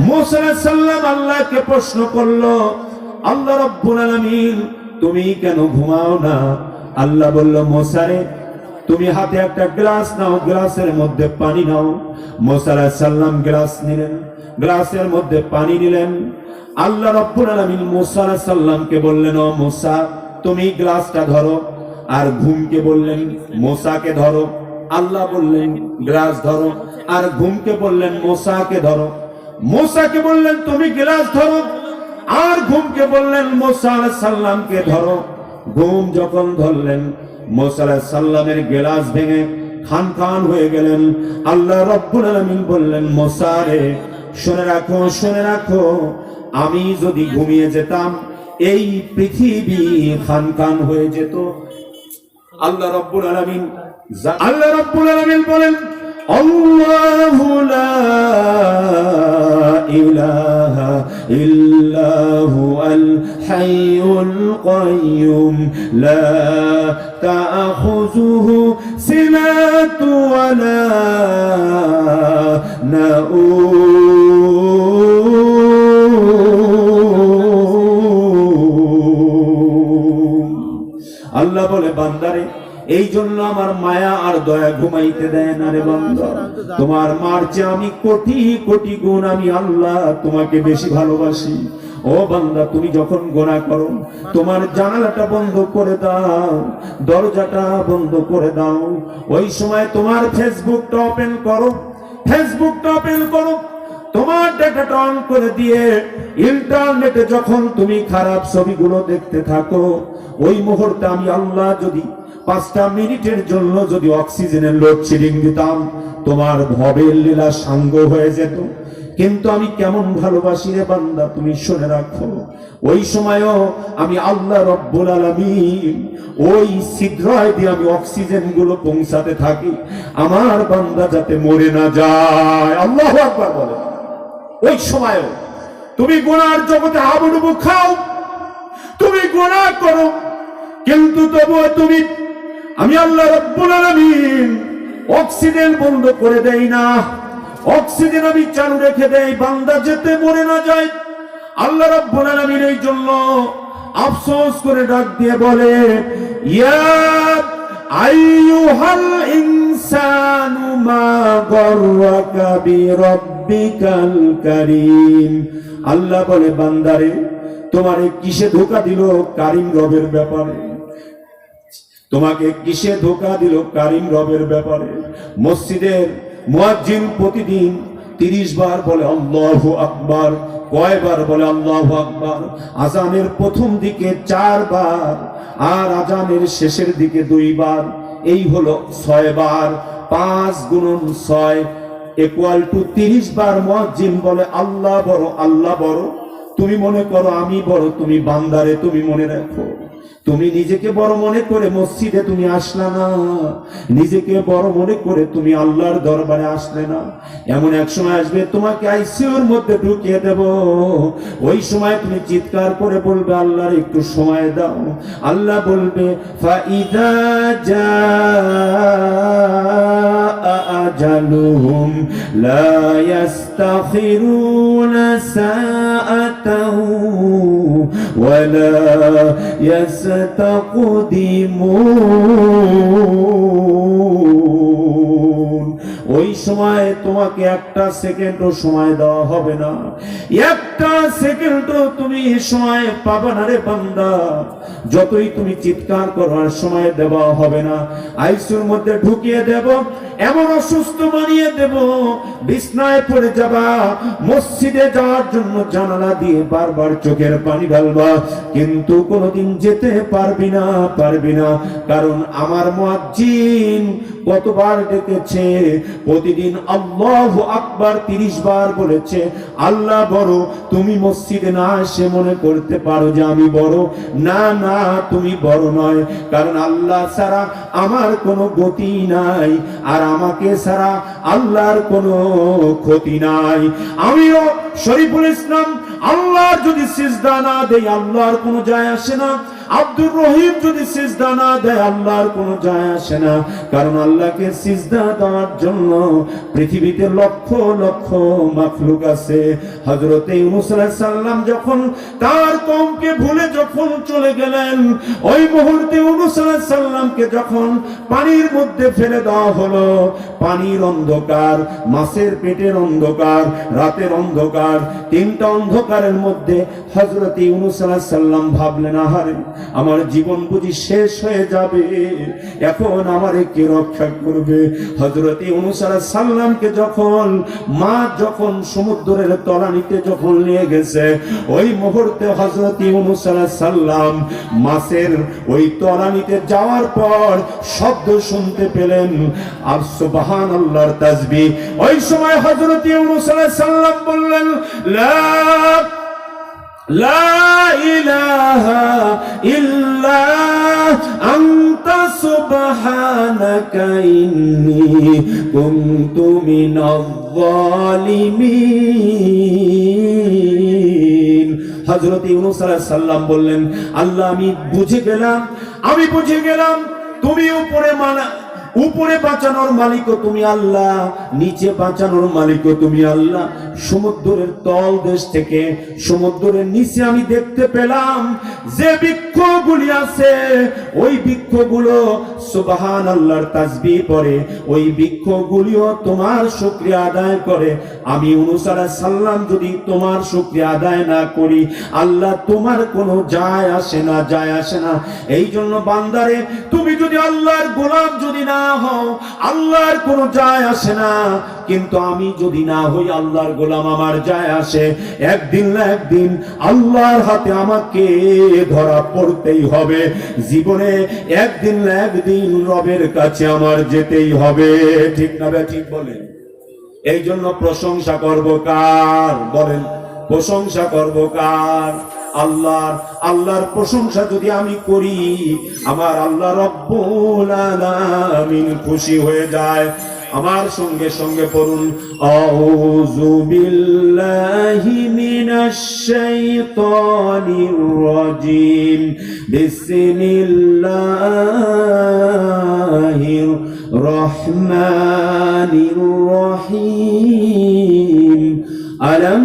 মুসা সাল্লাম আল্লাহকে প্রশ্ন করল, আল্লাহ রব্বুল আলামিন, তুমি কেন ঘুমাও না? আল্লাহ বলল মোসারে তুমি হাতে একটা গ্লাস নাও, গ্লাসের মধ্যে পানি নাও। মোসা সাল্লাম গ্লাস নিলেন, গ্লাসের মধ্যে পানি নিলেন। আল্লাহ রব্বুল আলামিন মুসা সাল্লামকে বললেন, ও মুসা, তুমি গ্লাসটা ধরো। আর ঘুমকে বললেন, মোসাকে ধরো। আল্লাহ বললেন, গ্লাস ধরো। আর ঘুমকে বললেন, মোসাকে ধরো। মোসাকে বললেন, তুমি গ্লাস ধরো। আর ঘুমকে বললেন, মোসা সাল্লামকে ধরো। ঘুম যখন ধরলেন, মোসা সাল্লামের গ্লাস ভেঙে খান খান হয়ে গেলেন। আল্লাহ রব্বুল আলামিন বললেন, মোসা রে, শুনে রাখো শুনে রাখো। আমি যদি ঘুমিয়ে যেতাম, এই পৃথিবী খান খান হয়ে যেত। আল্লাহ রব্বুল আলামিন আল্লাহ রব্বুল আলামিন বলেন, আল্লাহু ইলাহা ইল্লাহু আল হাইয়ুল কাইয়ুম। লা তাখুযুহু সিনাতু ওয়ালা নাউম। আল্লাহ বলে বান্দারে এই জন্য আমার মায়া আর দয়া ঘুমাইতে দেয় না রে বান্দা তোমার মার চেয়ে আমি কোটি কোটি গুণ আমি আল্লাহ তোমাকে বেশি ভালোবাসি। ও বান্দা, তুমি যখন গোনা করো, তোমার জানালাটা বন্ধ করে দাও, দরজাটা বন্ধ করে দাও। ওই সময় তোমার ফেসবুকটা ওপেন করো, ফেসবুকটা ওপেন করো। তোমার ডেটাটা অন করে দিয়ে ইন্টারনেটে যখন তুমি খারাপ ছবিগুলো দেখতে থাকো, ওই মুহূর্তে আমি আল্লাহ যদি পাঁচটা মিনিটের জন্য যদি অক্সিজেনের লোডশেডিং দিতাম, তোমার ভবের লীলা সাঙ্গ হয়ে যেত। কিন্তু আমি কেমন ভালোবাসি রে বান্দা, তুমি শুনে রাখো। ওই সময়ও আমি আল্লাহ রব্বুল আলামিন, ওই ছিদ্রয় দিয়ে আমি অক্সিজেনগুলো পৌঁছাতে থাকি। আমার বান্দা যাতে মরে না যায়। আল্লাহ আকবার বলে। ওই সময়ও তুমি গোনার জগতে হাবুডুবু খাও, তুমি গোনা করো, কিন্তু তবুও তুমি আমি আল্লাহ রব্বুল আলামিন অক্সিজেন বন্ধ করে দেই না। অক্সিজেন আমি চালু রেখে দেই, বান্দা যেতে মরে না যায়। আল্লাহ রব্বুল আলামিন এই জন্য আফসোস করে ডাক দিয়ে বলে, ইয়া আইয়ুহাল ইনসানু মা গররাকা বিরাব্বিকাল কারীম। আল্লাহ বলে, বান্দারে, তোমারে কিসে ধোকা দিল? কারিম রবের ব্যাপারে। তোমাকে কিসে ধোকা দিল কারিম রবের ব্যাপারে? মসজিদের মুয়াজ্জিন প্রতিদিন তিরিশ বার বলে আল্লাহ আকবার, কয়বার বলে আল্লাহ আকবার? আজানের প্রথম দিকে চারবার আর আজানের শেষের দিকে দুইবার এই হলো ছয় বার। পাঁচ গুণন ছয় ইকুয়াল টু তিরিশ বার মুয়াজ্জিন বলে আল্লাহ বড় আল্লাহ বড়। তুমি মনে করো আমি বড়, তুমি বান্দারে তুমি মনে রাখো। তুমি নিজেকে বড় মনে করে মসজিদে তুমি আসলে না। নিজেকে বড় মনে করে তুমি আল্লাহর দরবারে আসলে না। এমন এক সময় আসবে, তোমাকে আইসিউর মধ্যে ঢুকিয়ে দেব। ওই সময় তুমি চিৎকার করে বলবে, আল্লাহর একটু সময় দাও। আল্লাহ বলবে ফাইদা জা أجلهم لا يستخرون ساعة ولا يستقدمون. সময় তোমাকে একটা সেকেন্ডও সময় দেওয়া হবে না। একটা সেকেন্ডও তুমি সময় পাবে না রে বান্দা। যতই তুমি চিৎকার করার সময় দেওয়া হবে না। আইসিউর মধ্যে ঢুকিয়ে দেব, এমন অসুস্থ বানিয়ে দেব, বিছনায় পড়ে যাবা, মসজিদে যাওয়ার জন্য জানালা দিয়ে বারবার চোখের পানি ঢালবা। কিন্তু কোনোদিন যেতে পারবি না পারবি না। কারণ আমার মুয়াজ্জিন কতবার ডেকেছে। প্রতিদিন আল্লাহ আকবার তিরিশ বার বলেছে, আল্লাহ বড়, তুমি মসজিদে না এসে মনে করতে পারো যে আমি বড়। না না, তুমি বড় নয়, কারণ আল্লাহ ছাড়া আমার কোনো গতি নাই, আর আমাকে ছাড়া আল্লাহর কোনো ক্ষতি নাই। আমিও শরীফুল ইসলাম, আল্লাহ যদি সিজদা না দেই, আল্লাহর কোনো যায় আসে না। আব্দুর রহিম যদি সিজদা না দেয়, আল্লাহর কোনো যায় আসে না। কারণ আল্লাহকে সিজদা দেওয়ার জন্য পৃথিবীতে লক্ষ লক্ষ মাখলুক আছে। হজরতে সালাম যখন তার কমকে ভুলে যখন চলে গেলেন, ওই মুহূর্তে সালামকে যখন পানির মধ্যে ফেলে দেওয়া হলো, পানির অন্ধকার, মাছের পেটের অন্ধকার, রাতের অন্ধকার, তিনটা অন্ধকারের মধ্যে হজরত ইউনুস আলাইহিস সালাম ভাবলেন, আহারে আমার জীবন বুঝি শেষ হয়ে যাবে। এখন আমারে কে রক্ষা করবে? হজরত আলাইহিস যখন, মা যখন সমুদ্রের তলানিতে যখন নিয়ে গেছে, ওই মুহূর্তে হজরত সালাম মাছের ওই তলানিতে যাওয়ার পর শব্দ শুনতে পেলেন। আর সুবহান আল্লাহর তাসবি ওই সময় হজরত সালাম বললেন, লা لا إله إلا أنت سبحانك إني كنت من الظالمين হযরত ইউনূস আলাইহিস সালাম বললেন আল্লাহ আমি বুঝে গেলাম আমি বুঝে গেলাম তুমি উপরে মানা উপরে বাঁচানোর মালিকও তুমি আল্লাহ, নিচে বাঁচানোর মালিকও তুমি আল্লাহ। সমুদ্রের তল দেশ থেকে, সমুদ্রের নিচে আমি দেখতে পেলাম যে বৃক্ষগুলি আছে, ওই বৃক্ষগুলো সুবাহান আল্লাহর তাসবি পরে ওই বৃক্ষগুলিও তোমার শুকরিয়া আদায় করে। আমি অনুসারা সাল্লাম যদি তোমার শুকরিয়া আদায় না করি, আল্লাহ তোমার কোনো যায় আসে না, যায় আসে না। এই জন্য বান্দারে, তুমি যদি আল্লাহর গোলাম যদি না হও, আল্লাহর কোনো যায় আসে না। কিন্তু আমি যদি না হই, আল্লাহর গোলাম আমার যায় আসে। একদিন না একদিন আল্লাহর হাতে আমাকে ধরা পড়তেই হবে। জীবনে একদিন না একদিন রবের কাছে আমার যেতেই হবে। ঠিক না বে ঠিক বলেন? এই জন্য প্রশংসা করব কার? বলেন, প্রশংসা করব কার? আল্লাহর আল্লাহর প্রশংসা যদি আমি করি, আমার আল্লাহ রব্বুল আলামিন খুশি হয়ে যায়। আমার সঙ্গে সঙ্গে পড়ুন, আউযু বিল্লাহি মিনাশ শাইতানির রাজিম, বিসমিল্লাহির রহমানির রহিম, আলাম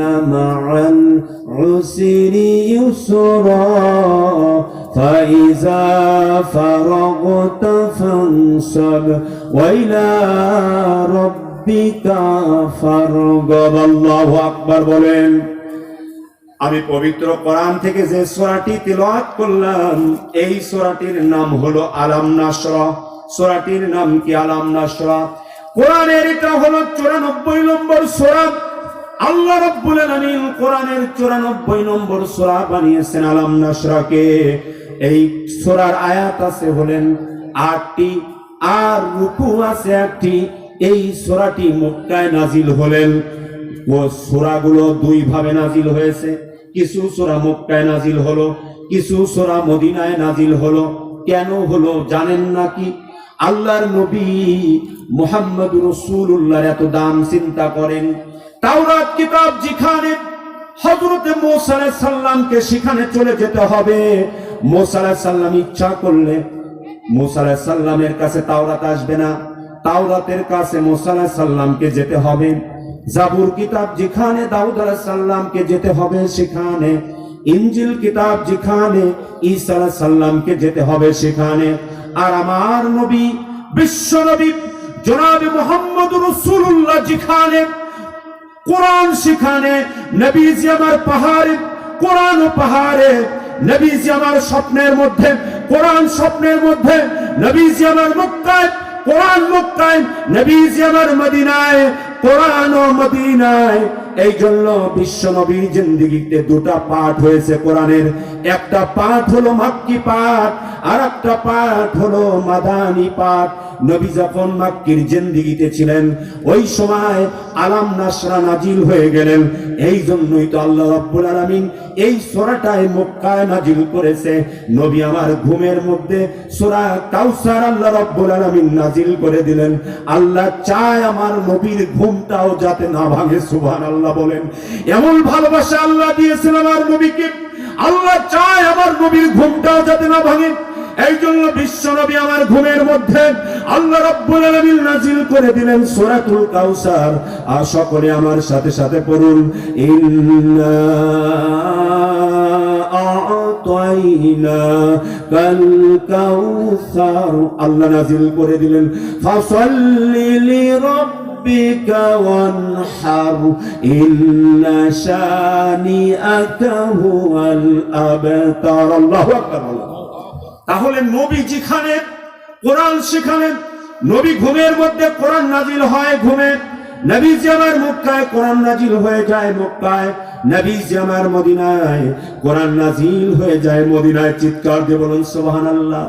مع العسر يسرا فإذا فرغت فانصب وإلى ربك فارغب الله أكبر বলেন আমি পবিত্র কোরআন থেকে যে সোরাটি তিলাওয়াত করলাম এই সোরাটির নাম হলো আলাম নাসরা সোরাটির নাম কি আলাম নাসরা কোরআনের এটা হলো চুরানব্বই নম্বর সোরা আল্লাহ রাব্বুল আলামিন কোরআনের 94 নম্বর সূরা বানিয়েছেন আলাম নাসরাকে এই সূরার আয়াত আছে হলেন আটটি, আর রুকু আছে একটি। এই সূরাটি মক্কায় নাজিল হলেন। ও সূরাগুলো দুই ভাবে নাজিল হয়েছে। কিছু সূরা মক্কায় নাজিল হলো, কিছু সূরা মদিনায় নাজিল হলো। কেন হলো জানেন নাকি? আল্লাহর নবী মুহাম্মদ রাসূলুল্লাহর এত দাম চিন্তা করেন। তাওরাত কিতাব যেখানে হযরতে মুসা আলাইহিস সালামকে সেখানে চলে যেতে হবে। মুসা আলাইহিস সালাম ইচ্ছা করলে মুসা আলাইহিস সালামের কাছে তাওরাত আসবে না। তাওরাতের কাছে মুসা আলাইহিস সালামকে যেতে হবে। জাবুর কিতাব যেখানে, দাউদ সালামকে যেতে হবে সেখানে। ইনজিল কিতাব যেখানে, ঈসা সালামকে যেতে হবে সেখানে। আর আমার নবী, বিশ্ব নবী, জনাবে মোহাম্মদ রাসূলুল্লাহ যেখানে কোরআন সেখানে নবীজি আমার পাহাড়ে, কোরআন পাহাড়ে। নবীজি আমার স্বপ্নের মধ্যে, কোরআন স্বপ্নের মধ্যে। নবীজি আমার মক্কায়, কোরআন মক্কায়। নবীজি আমার মদিনায়, কোরআন ও মদিনায়। এই জন্য বিশ্ব নবীর জিন্দিগিতে দুটা পাঠ হয়েছে কোরআনের। একটা পাঠ হলো মাক্কি পাঠ আর একটা পাঠ হলো মাদানি পাঠ। নবী যখন মাক্কির জেন্দিগিতে ছিলেন, ওই সময় আলাম নাসরা নাজিল হয়ে গেলেন। এই জন্যই তো আল্লাহ রাব্বুল আলামিন এই সূরাটায় মক্কায় নাজিল করেছে। নবী আমার ঘুমের মধ্যে সূরা কাউসার আল্লাহ রাব্বুল আলামিন নাজিল করে দিলেন। আল্লাহ চায় আমার নবীর ঘুমটাও যাতে না ভাঙে, সুবহানাল্লাহ বলেন। এমন ভালোবাসা আল্লাহ দিয়েছেন আমার নবীকে। আল্লাহ চায় আমার নবীর ঘুমটাও যাতে না ভাঙে। এই জন্য বিশ্ব নবী আমার ঘুমের মধ্যে আল্লাহ রাব্বুল আলামিন নাজিল করে দিলেন সূরাতুল কাউসার আর সকলে আমার সাথে সাথে পড়ুন। ইন্না আ'তাইনা কাল কাউসার আল্লাহ নাজিল করে দিলেন, ফাসাল্লি লিরাব্বিকা হুয়াল আবতার। আল্লাহু আকবার আল্লাহু আকবার। তাহলে নবী যেখানে, কোরআন সেখানে, নবী ঘুমের মধ্যে কোরআন নাজিল হয় ঘুমে নবী জামার মুক্তায় কোরআন নাজিল হয়ে যায় মক্কায় নবী জামার মদিনায়, কোরআন নাজিল হয়ে যায় মদিনায়। চিৎকার দিয়ে বলুন, সুবহানাল্লাহ।